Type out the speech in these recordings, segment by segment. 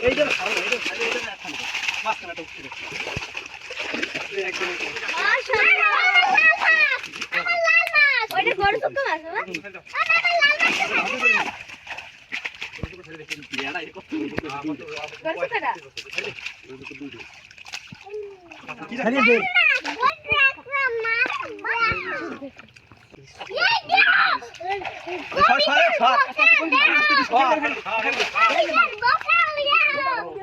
ওইটা বড় শুকনো মাছ না বড় শুকনোটা ছাড়িয়ে দে পাইছিলাম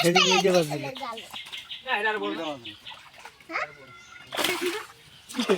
এই ফলে না। এটা আর বলতে কি বাবা